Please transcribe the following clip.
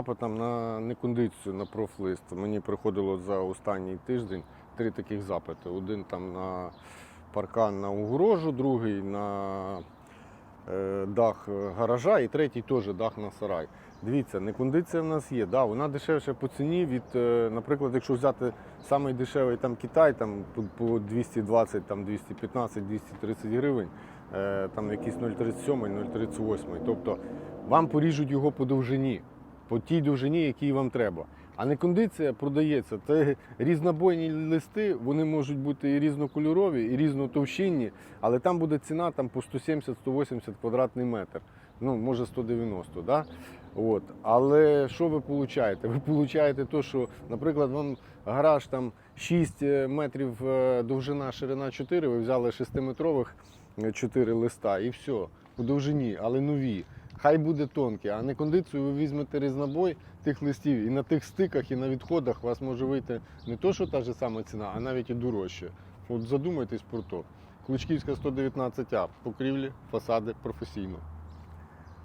Запитом на некондицію на профлист. Мені приходило за останній тиждень три таких запити. Один там на паркан на огорожу, другий на е, дах гаража і третій теж дах на сарай. Дивіться, некондиція в нас є. Да, вона дешевша по ціні від, е, наприклад, якщо взяти самий дешевий там Китай, там по- по 220, там 215, 230 гривень, е, там якийсь 0,37, 0,38. Тобто вам поріжуть його по довжині, по тій довжині, якій вам треба. А не кондиція продається. Це різнобойні листи, вони можуть бути і різнокольорові, і різнотовщинні, але там буде ціна там, по 170-180 квадратний метр. Ну, може 190, да? От. Але що ви получаєте? Ви получаєте те, що, наприклад, вам гараж там 6 метрів е, довжина, ширина 4, ви взяли 6-метрових 4 листа і все, по довжині, але нові. Хай буде тонке, а не кондицію ви візьмете різнобой тих листів, і на тих стиках, і на відходах у вас може вийти не то, що та ж сама ціна, а навіть і дорожче. От задумайтесь про то. Клучківська 119А, покрівлі, фасади професійно.